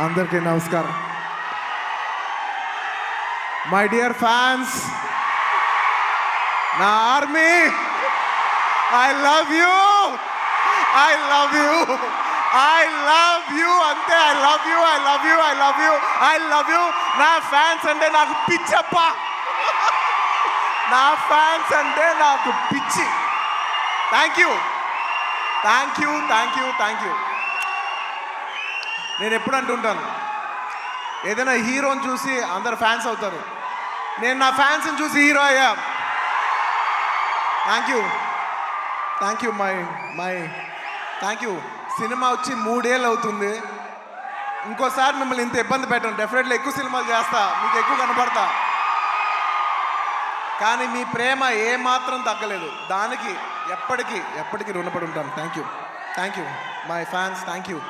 అందరికీ నమస్కారం. My dear fans నా army I love you I love you I love you అంతే I love you I love you I love you I love you నా fans అంటే నాకు పిచ్చప్ప. నా ఫ్యాన్స్ అంటే నాకు పిచ్చి. Thank you thank you thank you thank you నేను ఎప్పుడు అంటుంటాను. ఏదైనా హీరోని చూసి అందరు ఫ్యాన్స్ అవుతారు. నేను నా ఫ్యాన్స్ని చూసి హీరో అయ్యా. Thank you thank you my my thank you cinema వచ్చి మూడేళ్ళు అవుతుంది. ఇంకోసారి మిమ్మల్ని ఇంత ఇబ్బంది పెట్టను. డెఫినెట్లీ ఎక్కువ సినిమాలు చేస్తా. మీకు ఎక్కువ కనపడతా. కానీ మీ ప్రేమ ఏమాత్రం తగ్గలేదు. దానికి ఎప్పటికీ ఎప్పటికీ రుణపడి ఉంటాను. Thank you thank you my fans thank you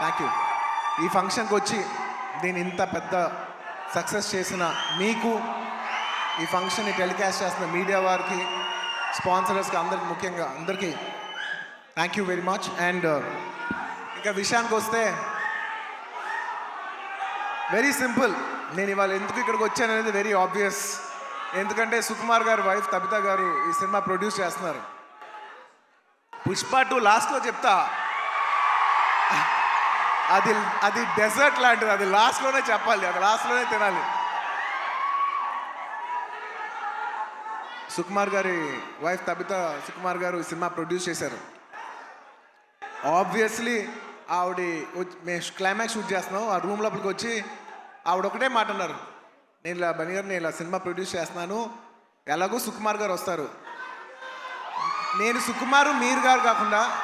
thank you ఈ ఫంక్షన్కి వచ్చి దీని ఇంత పెద్ద సక్సెస్ చేసిన మీకు ఈ ఫంక్షన్ని టెలికాస్ట్ చేస్తున్న మీడియా వారికి స్పాన్సరర్స్కి అందరికి ముఖ్యంగా అందరికీ thank you very much and ఇంకా విషయానికి వస్తే వెరీ సింపుల్ నేను ఇవాళ ఎందుకు ఇక్కడికి వచ్చాను అనేది వెరీ ఆబ్వియస్ ఎందుకంటే సుకుమార్ గారు వైఫ్ తబిత గారు ఈ సినిమా ప్రొడ్యూస్ చేస్తున్నారు. పుష్ప టూ లాస్ట్లో చెప్తా. అది అది డెజర్ట్ లాంటిది. అది లాస్ట్లోనే చెప్పాలి. అది లాస్ట్లోనే తినాలి. సుకుమార్ గారి వైఫ్ తబిత సుకుమార్ గారు సినిమా ప్రొడ్యూస్ చేశారు. ఆబ్వియస్లీ ఆవిడ మేము క్లైమాక్స్ షూట్ చేస్తున్నాం. ఆ రూమ్ లోపలికి వచ్చి ఆవిడ ఒకటే మాట అన్నారు. నేను ఇలా బని గారు నేను ఇలా సినిమా ప్రొడ్యూస్ చేస్తున్నాను. ఎలాగో సుకుమార్ గారు వస్తారు. నేను సుకుమారు మీరు గారు కాకుండా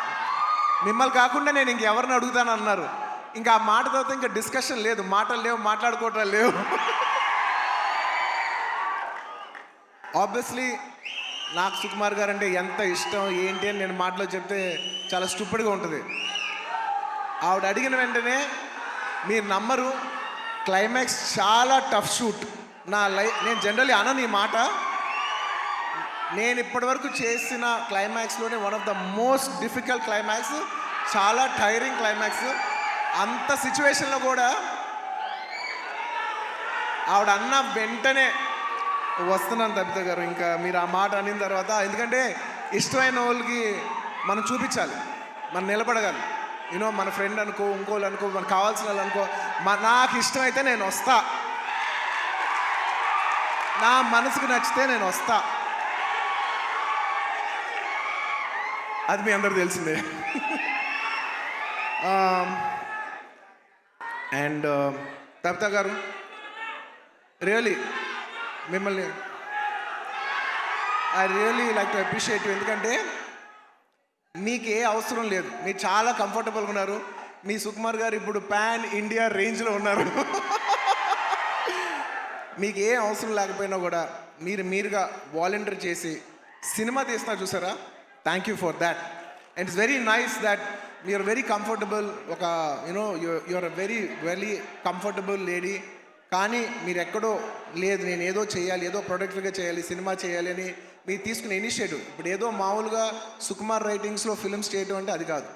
మిమ్మల్ని కాకుండా నేను ఇంకెవరిని అడుగుతాను అన్నారు ఇంకా ఆ మాట తర్వాత ఇంకా డిస్కషన్ లేదు. మాటలు లేవు మాట్లాడుకోవటం లేవు. ఆబ్వియస్లీ నాకు సుకుమార్ గారు అంటే ఎంత ఇష్టం ఏంటి అని నేను మాటలో చెప్తే చాలా స్టూపిడ్గా ఉంటుంది. ఆవిడ అడిగిన వెంటనే మీరు నమ్మరు క్లైమాక్స్ చాలా టఫ్ షూట్ నా లైఫ్ నేను జనరల్లీ అనను ఈ మాట. నేను ఇప్పటివరకు చేసిన క్లైమాక్స్లోనే one of the most difficult climax చాలా టైరింగ్ క్లైమాక్స్ అంత సిచ్యువేషన్లో కూడా ఆవిడ అన్న వెంటనే వస్తున్నాను తప్పిత గారు ఇంకా మీరు ఆ మాట అనిన తర్వాత ఎందుకంటే ఇష్టమైన వాళ్ళకి మనం చూపించాలి మనం నిలబడగలం. యూనో మన ఫ్రెండ్ అనుకో ఇంకోళ్ళు అనుకో మనకు కావాల్సిన వాళ్ళు అనుకో మా- నాకు ఇష్టమైతే నేను వస్తా. నా మనసుకు నచ్చితే నేను వస్తా. అది మీ అందరు తెలిసిందే. అండ్ తప్తా uh, గారు రియలీ మిమ్మల్ని I really like to appreciate ఎందుకంటే మీకు ఏ అవసరం లేదు. మీరు చాలా కంఫర్టబుల్గా ఉన్నారు. మీ సుకుమార్ గారు ఇప్పుడు పాన్ ఇండియా రేంజ్లో ఉన్నారు. మీకు ఏ అవసరం లేకపోయినా కూడా మీరు మీరుగా వాలంటీర్ చేసి సినిమా తీస్తున్నారు చూసారా? Thank you for that and it's very nice that you're very comfortable ఒక you know you're very very comfortable lady కానీ మీరు ఎక్కడో లేదు నేను ఏదో చేయాలి ఏదో ప్రొడక్ట్గా చేయాలి సినిమా చేయాలి అని మీరు తీసుకునే ఇనిషియేటివ్ ఇప్పుడు ఏదో మామూలుగా సుకుమార్ రైటింగ్స్లో ఫిల్మ్స్ చేయటం అంటే అది కాదు.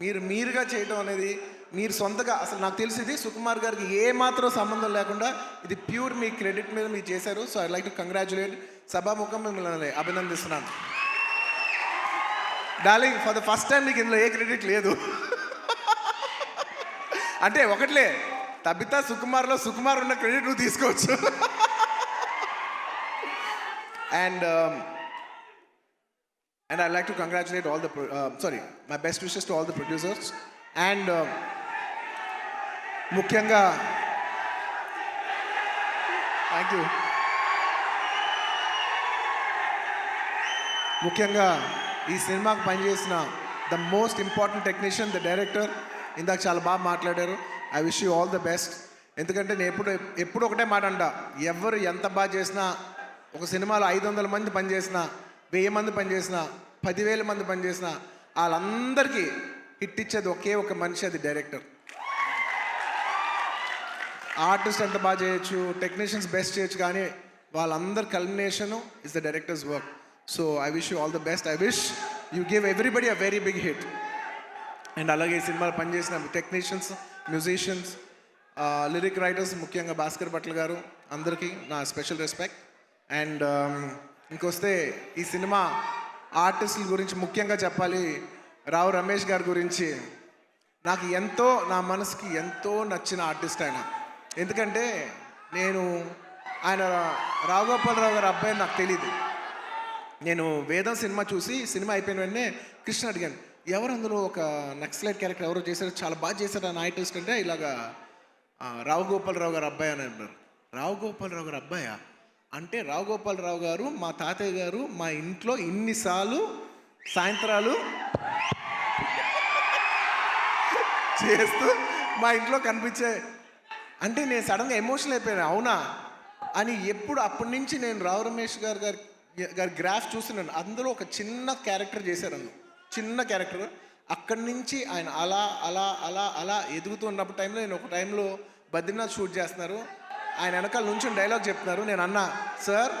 మీరు మీరుగా చేయటం అనేది మీరు సొంతగా అసలు నాకు తెలిసింది సుకుమార్ గారికి ఏ మాత్రం సంబంధం లేకుండా ఇది ప్యూర్ మీ క్రెడిట్ మీద మీరు చేశారు. So I like to congratulate సభాముఖం మిమ్మల్ని అభినందిస్తున్నాను. Darling for the first time నీకు ఇందులో ఏ క్రెడిట్ లేదు. అంటే ఒకట్లే తబితా సుకుమార్లో సుకుమార్ ఉన్న క్రెడిట్ నువ్వు తీసుకోవచ్చు. And and I like to congratulate all the sorry my best wishes to all the producers and ముఖ్యంగా థ్యాంక్ యూ ముఖ్యంగా ఈ సినిమాకి పనిచేసిన the most important technician the director ఇందాక చాలా బాగా మాట్లాడారు. I wish you all the best ఎందుకంటే నేను ఎప్పుడు ఎప్పుడు ఒకటే మాట అంట ఎవరు ఎంత బాగా చేసినా ఒక సినిమాలో ఐదు వందల మంది పనిచేసినా వెయ్యి మంది పనిచేసినా పదివేల మంది పనిచేసినా వాళ్ళందరికీ హిట్ ఇచ్చేది ఒకే ఒక మనిషి అది డైరెక్టర్ ఆర్టిస్ట్ ఎంత బాగా చేయొచ్చు టెక్నీషియన్స్ బెస్ట్ చేయొచ్చు కానీ వాళ్ళందరి culmination is the director's work so I wish you all the best I wish you give everybody a very big hit and అలాగే ఈ సినిమాలో పనిచేసిన టెక్నీషియన్స్ మ్యూజిషియన్స్ లిరిక్ రైటర్స్ ముఖ్యంగా భాస్కర్ భట్ల గారు అందరికీ నా స్పెషల్ రెస్పెక్ట్ అండ్ ఇంకొస్తే ఈ సినిమా ఆర్టిస్టుల గురించి ముఖ్యంగా చెప్పాలి. రావు రమేష్ గారి గురించి నాకు ఎంతో నా మనసుకి ఎంతో నచ్చిన ఆర్టిస్ట్ ఆయన. ఎందుకంటే నేను ఆయన రావు గోపాలరావు గారి అబ్బాయి నాకు తెలియదు నేను వేదం సినిమా చూసి సినిమా అయిపోయిన వెంటనే కృష్ణ అడిగాను ఎవరు అందులో ఒక నక్సలైట్ క్యారెక్టర్ ఎవరో చేశారు? చాలా బాగా చేశారు ఆ ఆర్టిస్ట్ అంటే ఇలాగా రావు గోపాలరావు గారు అబ్బాయి అని అన్నారు. రావు గోపాలరావు గారు అబ్బాయా? అంటే రావు గోపాలరావు గారు మా తాతయ్య గారు మా ఇంట్లో ఇన్నిసార్లు సాయంత్రాలు చేస్తూ మా ఇంట్లో కనిపించే అంటే నేను సడన్గా ఎమోషనల్ అయిపోయాను అవునా? అని ఎప్పుడు అప్పటి నుంచి నేను రావు రమేష్ గారు గారి గారి గ్రాఫ్ చూస్తున్నాను అందులో ఒక చిన్న క్యారెక్టర్ చేశారు అందులో చిన్న క్యారెక్టర్. అక్కడి నుంచి ఆయన అలా అలా అలా అలా ఎదుగుతున్నప్పుడు టైంలో నేను ఒక టైంలో బద్రీనాథ్ షూట్ చేస్తున్నారు. ఆయన వెనకాల నుంచి డైలాగ్ చెప్తున్నారు. నేను అన్నా సార్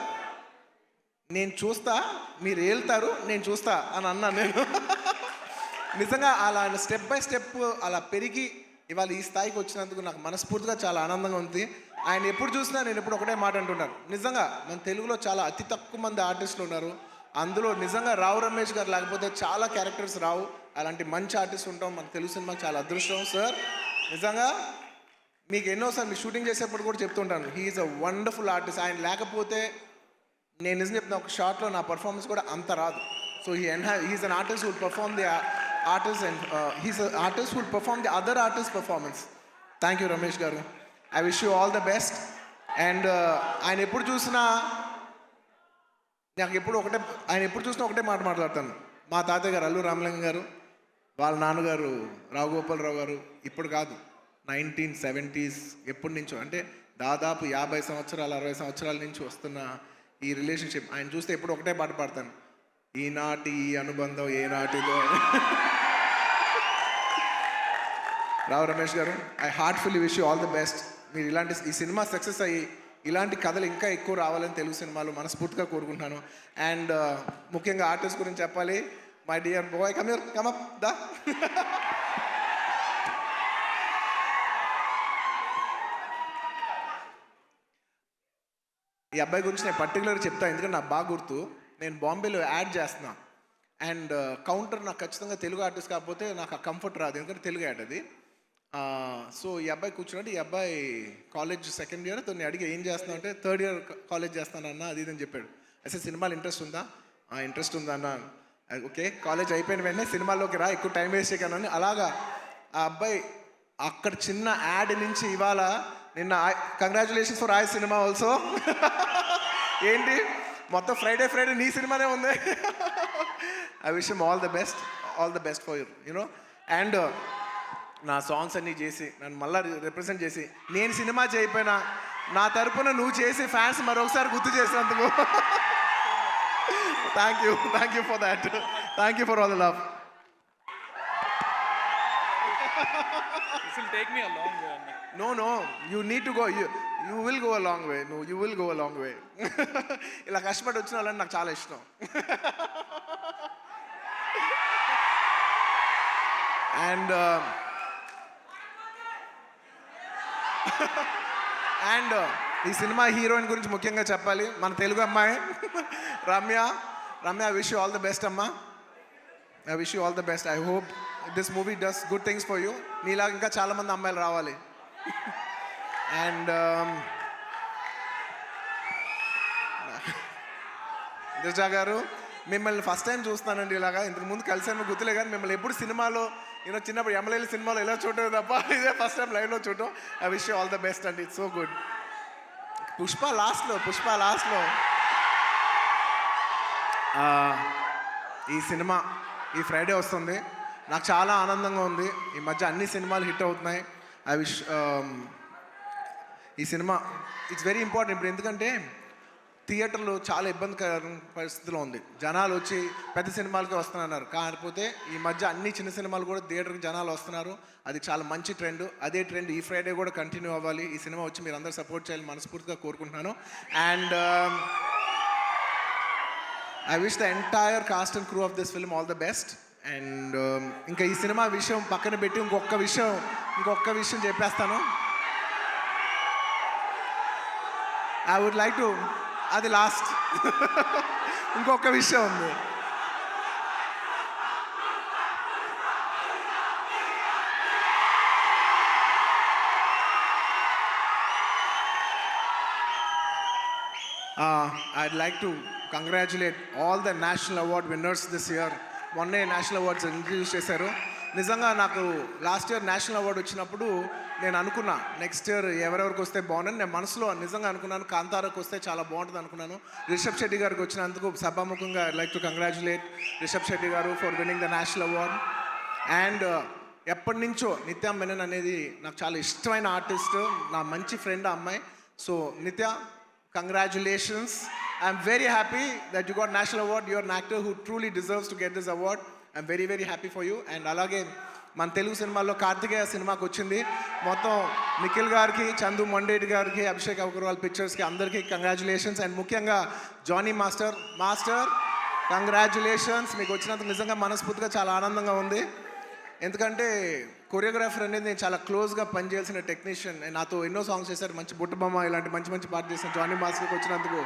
నేను చూస్తా మీరు వెళ్తారు నేను చూస్తా అని అన్నాను నేను. నిజంగా అలా ఆయన స్టెప్ బై స్టెప్ అలా పెరిగి ఇవాళ ఈ స్థాయికి వచ్చినందుకు నాకు మనస్ఫూర్తిగా చాలా ఆనందంగా ఉంది. ఆయన ఎప్పుడు చూసినా నేను ఎప్పుడు ఒకటే మాట అంటున్నాను నిజంగా మన తెలుగులో చాలా అతి తక్కువ మంది ఆర్టిస్టులు ఉన్నారు. అందులో నిజంగా రావు రమేష్ గారు లేకపోతే చాలా క్యారెక్టర్స్ రావు. అలాంటి మంచి ఆర్టిస్ట్ ఉంటాం. మన తెలుగు సినిమాకి చాలా అదృష్టం సార్. నిజంగా మీకు ఎన్నోసార్లు మీ షూటింగ్ చేసేప్పుడు కూడా చెప్తుంటాను. హీఈస్ అ వండర్ఫుల్ ఆర్టిస్ట్ ఆయన లేకపోతే నేను నిజం చెప్తున్నా ఒక షార్ట్లో నా పర్ఫార్మెన్స్ కూడా అంత రాదు. So he ఎన్హా he's an artist who'll perform the artist and he's artist who'll perform the other artist performance thank you Ramesh గారు. I wish you all the best and ఆయన ఎప్పుడు చూసినా నాకు ఎప్పుడు ఒకటే ఆయన ఎప్పుడు చూసినా ఒకటే మాట మాట్లాడతాను. మా తాతయ్య గారు అల్లు రామలింగం గారు వాళ్ళ నాన్నగారు రావుగోపాలరావు గారు ఇప్పుడు కాదు నైన్టీన్ సెవెంటీస్ ఎప్పటి నుంచో అంటే దాదాపు యాభై సంవత్సరాలు అరవై సంవత్సరాల నుంచి వస్తున్న ఈ రిలేషన్షిప్ ఆయన చూస్తే ఎప్పుడు ఒకటే పాట పాడతాను. ఈనాటి ఈ అనుబంధం ఏనాటిదో. రావు రమేష్ గారు I heartfully wish you all the best మీరు ఇలాంటి ఈ సినిమా సక్సెస్ అయ్యి ఇలాంటి కథలు ఇంకా ఎక్కువ రావాలని తెలుగు సినిమాలు మనస్ఫూర్తిగా కోరుకుంటున్నాను. అండ్ ముఖ్యంగా ఆర్టిస్ట్ గురించి చెప్పాలి. My dear boy come come up దా. ఈ అబ్బాయి గురించి నేను పర్టికులర్ చెప్తాను ఎందుకంటే నాకు బాగా గుర్తు. నేను బాంబేలో యాడ్ చేస్తున్నా. అండ్ కౌంటర్ నాకు ఖచ్చితంగా తెలుగు ఆర్టిస్ట్ కాకపోతే నాకు ఆ కంఫర్ట్ రాదు ఎందుకంటే తెలుగు యాడ్ అది. సో ఈ అబ్బాయి కూర్చున్నాడు. ఈ అబ్బాయి కాలేజ్ సెకండ్ ఇయర్ తను అడిగి ఏం చేస్తున్నావు అంటే థర్డ్ ఇయర్ కాలేజ్ చేస్తానన్న అది ఇది అని చెప్పాడు. అసలు సినిమాలు ఇంట్రెస్ట్ ఉందా? ఇంట్రెస్ట్ ఉందా అన్న. ఓకే కాలేజ్ అయిపోయిన వెంటనే సినిమాల్లోకి రా ఎక్కువ టైం వేస్ట్ చేయకనని అలాగా ఆ అబ్బాయి అక్కడ చిన్న యాడ్ నుంచి ఇవాళ నిన్న congratulations for Aay cinema also ఏంటి? మొత్తం ఫ్రైడే ఫ్రైడే నీ సినిమానే ఉంది. I wish all the best all the best for you you know and నా సాంగ్స్ అన్నీ చేసి నన్ను మళ్ళీ రిప్రజెంట్ చేసి నేను సినిమా చేయకపోయినా నా తరపున నువ్వు చేసి ఫ్యాన్స్ మరొకసారి గుర్తు చేసినందుకు. Thank you thank you for that thank you for all the love. No no you need to go you you will go a long way నువ్వు you will go a long way ఇలా కష్టపడి వచ్చిన వాళ్ళని నాకు చాలా ఇష్టం. And and uh, ఈ cinema heroine గురించి ముఖ్యంగా చెప్పాలి. మన తెలుగు అమ్మాయి Ramya. Ramya wish you all the best అమ్మా. I wish you all the best I hope this movie does good things for you నీలాగా ఇంకా చాలామంది అమ్మాయిలు రావాలి. అండ్ um, దిజా గారు మిమ్మల్ని ఫస్ట్ టైం చూస్తానండి ఇలాగా. ఇంతకు ముందు కలిసాను గుర్తులే కానీ మిమ్మల్ని ఎప్పుడు సినిమాలో యూనో చిన్నప్పుడు ఎమ్మెల్యేలు సినిమాలో ఇలా చూడటం తప్ప ఇదే ఫస్ట్ టైం లైవ్లో చూడటం. I wish all the best అండి. ఇట్స్ సో గుడ్ పుష్ప లాస్ట్లో పుష్ప లాస్ట్లో ఈ సినిమా ఈ ఫ్రైడే వస్తుంది. నాకు చాలా ఆనందంగా ఉంది. ఈ మధ్య అన్ని సినిమాలు హిట్ అవుతున్నాయి. ఐ విష్ um, ఈ సినిమా ఇట్స్ వెరీ ఇంపార్టెంట్ ఇప్పుడు ఎందుకంటే థియేటర్లో చాలా ఇబ్బందికర పరిస్థితిలో ఉంది. జనాలు వచ్చి పెద్ద సినిమాలకి వస్తున్నారు. కాకపోతే ఈ మధ్య అన్ని చిన్న సినిమాలు కూడా థియేటర్కి జనాలు వస్తున్నారు. అది చాలా మంచి ట్రెండ్. అదే ట్రెండ్ ఈ ఫ్రైడే కూడా కంటిన్యూ అవ్వాలి. ఈ సినిమా వచ్చి మీరు అందరూ సపోర్ట్ చేయాలని మనస్ఫూర్తిగా కోరుకుంటున్నాను. And I wish the entire cast and crew of this film all the best and ఇంకా ఈ సినిమా విషయం పక్కన పెట్టి ఇంకొక విషయం ఇంకొక విషయం చెప్పేస్తాను. ఐ వుడ్ లైక్ టు అది లాస్ట్. ఇంకొక విషయం ఉంది. I'd like to congratulate all the national award winners this year మొన్నే నేషనల్ అవార్డ్స్ ఇంట్రడ్యూస్ చేశారు. నిజంగా నాకు లాస్ట్ ఇయర్ నేషనల్ అవార్డు వచ్చినప్పుడు నేను అనుకున్నా నెక్స్ట్ ఇయర్ ఎవరెవరికి వస్తే బాగుందని. నేను మనసులో నిజంగా అనుకున్నాను కాంతారకు వస్తే చాలా బాగుంటుంది అనుకున్నాను. రిషబ్ శెట్టి గారికి వచ్చినందుకు సభాముఖంగా like to congratulate Rishab Shetty గారు for winning the national award and ఎప్పటి నుంచో నిత్య మెనన్ అనేది నాకు చాలా ఇష్టమైన ఆర్టిస్ట్ నా మంచి ఫ్రెండ్ ఆ అమ్మాయి. So Nithya congratulations I'm very happy that you got national award your actor who truly deserves to get this award I'm very very happy for you and అలాగే మన తెలుగు సినిమాల్లో కార్తికేయ సినిమాకి వచ్చింది. మొత్తం నిఖిల్ గారికి చందు మొండేటి గారికి అభిషేక్ అగర్వాల్ పిక్చర్స్కి అందరికీ కంగ్రాచులేషన్స్ అండ్ ముఖ్యంగా జానీ మాస్టర్ మాస్టర్ కంగ్రాచులేషన్స్ మీకు వచ్చినందుకు నిజంగా మనస్ఫూర్తిగా చాలా ఆనందంగా ఉంది. ఎందుకంటే కొరియోగ్రాఫర్ అనేది నేను చాలా క్లోజ్గా పనిచేసిన టెక్నీషియన్ నాతో ఎన్నో సాంగ్స్ చేశారు. మంచి బుట్టబొమ్మ ఇలాంటి మంచి మంచి పాట చేసిన జానీ మాస్టర్కి వచ్చినందుకు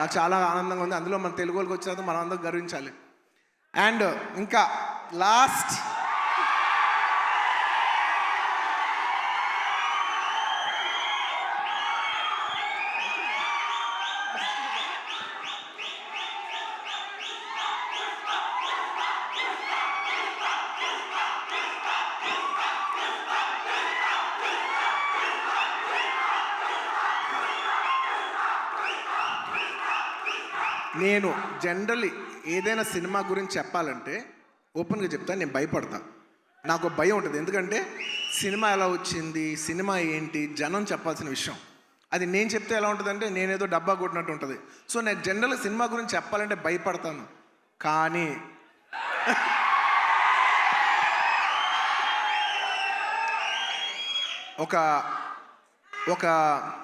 నాకు చాలా ఆనందంగా ఉంది. అందులో మన తెలుగు వాళ్ళకి వచ్చినందుకు మనం అందరం గర్వించాలి. అండ్ ఇంకా లాస్ట్ నేను జనరల్లీ ఏదైనా సినిమా గురించి చెప్పాలంటే ఓపెన్గా చెప్తాను నేను భయపడతా. నాకు భయం ఉంటుంది. ఎందుకంటే సినిమా ఎలా వచ్చింది సినిమా ఏంటి జనం చెప్పాల్సిన విషయం. అది నేను చెప్తే ఎలా ఉంటుందంటే నేనేదో డబ్బా కొట్టినట్టు ఉంటుంది. సో నేను జనరల్ సినిమా గురించి చెప్పాలంటే భయపడతాను. కానీ ఒక ఒక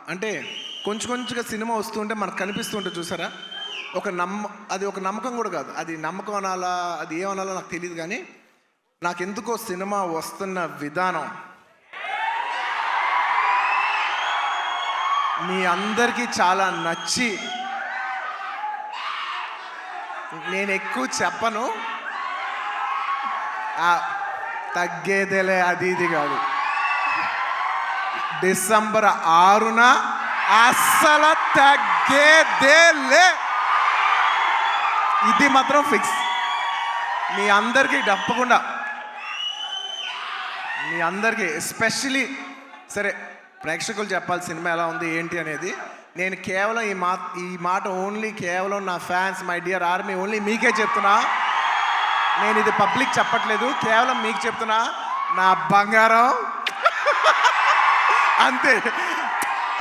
అంటే కొంచెం కొంచెంగా సినిమా వస్తుంటే మనకు కనిపిస్తుంటే చూసారా? ఒక నమ్మ అది ఒక నమ్మకం కూడా కాదు. అది నమ్మకం అనాలా అది ఏమనాలో నాకు తెలియదు కానీ నాకెందుకో సినిమా వస్తున్న విధానం. మీ అందరికీ చాలా నచ్చి నేను ఎక్కువ చెప్పను. తగ్గేదేలే అది ఇది కాదు. డిసెంబర్ ఆరున అస్సలు తగ్గేదేలే. ఇది మాత్రం ఫిక్స్ మీ అందరికీ తప్పకుండా. మీ అందరికీ ఎస్పెషలీ సరే ప్రేక్షకులు చెప్పాలి సినిమా ఎలా ఉంది ఏంటి అనేది. నేను కేవలం ఈ మా ఈ మాట ఓన్లీ కేవలం నా fans my dear army only మీకే చెప్తున్నా. నేను ఇది పబ్లిక్ చెప్పట్లేదు కేవలం మీకు చెప్తున్నా. నా బంగారం. అంతే.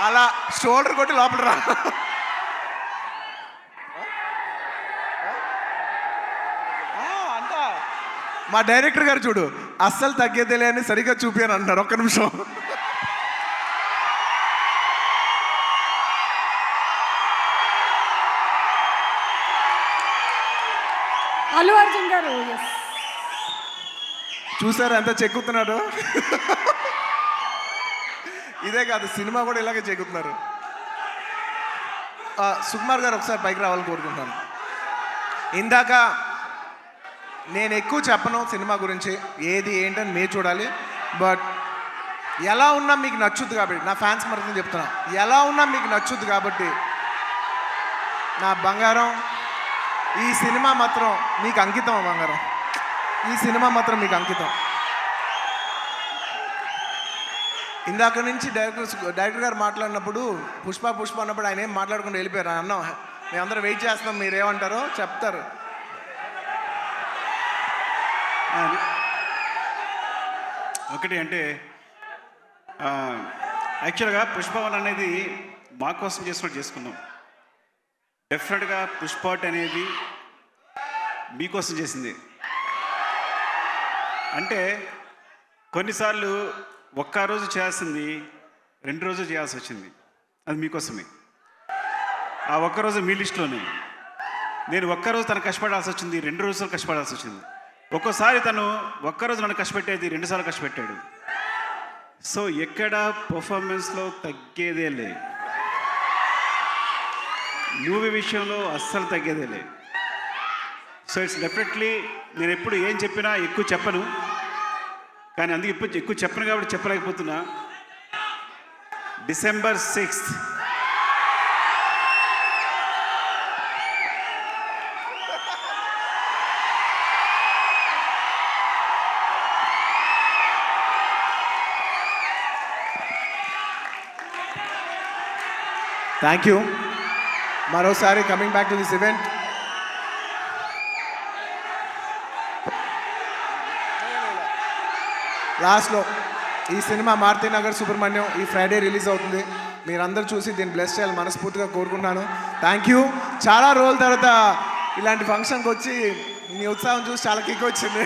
అలా షోల్డర్ కొట్టి లోపల రా ఆ, అంతా మా డైరెక్టర్ గారు చూడు అస్సలు తగ్గేదేలే అని సరిగ్గా చూపాను అంటున్నారు. ఒక్క నిమిషం. అల్లు అర్జున్ గారు చూసారా ఎంత చెక్కుతున్నాడు? ఇదే కాదు సినిమా కూడా ఇలాగే చెక్కుతున్నారు. సుకుమార్ గారు ఒకసారి పైకి రావాలని కోరుకుంటున్నాను. ఇందాక నేను ఎక్కువ చెప్పను సినిమా గురించి ఏది ఏంటని మీరు చూడాలి. బట్ ఎలా ఉన్నా మీకు నచ్చుద్ది కాబట్టి నా ఫ్యాన్స్ మరొకటి చెప్తున్నా. ఎలా ఉన్నా మీకు నచ్చుద్ది కాబట్టి నా బంగారం ఈ సినిమా మాత్రం మీకు అంకితం బంగారం. ఈ సినిమా మాత్రం మీకు అంకితం. ఇందాక నుంచి డైరెక్టర్ డైరెక్టర్ గారు మాట్లాడినప్పుడు పుష్ప పుష్ప అన్నప్పుడు ఆయన ఏం మాట్లాడుకుంటూ వెళ్ళిపోయారు. అన్నాం మేమందరం వెయిట్ చేస్తున్నాం మీరు ఏమంటారో చెప్తారు. Um, ఒకటి అంటే యాక్చువల్గా పుష్పవన్ అనేది మా కోసం చేసుకుని చేసుకున్నాం. డెఫినెట్గా పుష్పాట్ అనేది మీకోసం చేసింది. అంటే కొన్నిసార్లు ఒక్క రోజు చేయాల్సింది రెండు రోజులు చేయాల్సి వచ్చింది. అది మీకోసమే ఆ ఒక్కరోజు మీ లిస్టులోనే. నేను ఒక్కరోజు తను కష్టపడాల్సి వచ్చింది రెండు రోజులు కష్టపడాల్సి వచ్చింది. ఒక్కోసారి తను ఒక్కరోజు నన్ను కష్టపెట్టేది రెండుసార్లు కష్టపెట్టాడు. సో ఎక్కడ పర్ఫార్మెన్స్లో తగ్గేదే లే. మూవీ విషయంలో అస్సలు తగ్గేదే లే. సో ఇట్స్ డెఫినెట్లీ నేను ఎప్పుడు ఏం చెప్పినా ఎక్కువ చెప్పను. కానీ అందుకే ఇప్పుడు ఎక్కువ చెప్పను కాబట్టి చెప్పలేకపోతున్నా. డిసెంబర్ సిక్స్త్ థ్యాంక్ యూ మరోసారి coming back to this event లాస్ట్లో ఈ సినిమా మారుతి నగర్ సుబ్రహ్మణ్యం ఈ ఫ్రైడే రిలీజ్ అవుతుంది. మీరందరూ చూసి దీన్ని బ్లెస్ చేయాలి మనస్ఫూర్తిగా కోరుకుంటున్నాను. థ్యాంక్ యూ చాలా రోజుల తర్వాత ఇలాంటి ఫంక్షన్కి వచ్చి మీ ఉత్సాహం చూసి చాలా కిక్ వచ్చింది.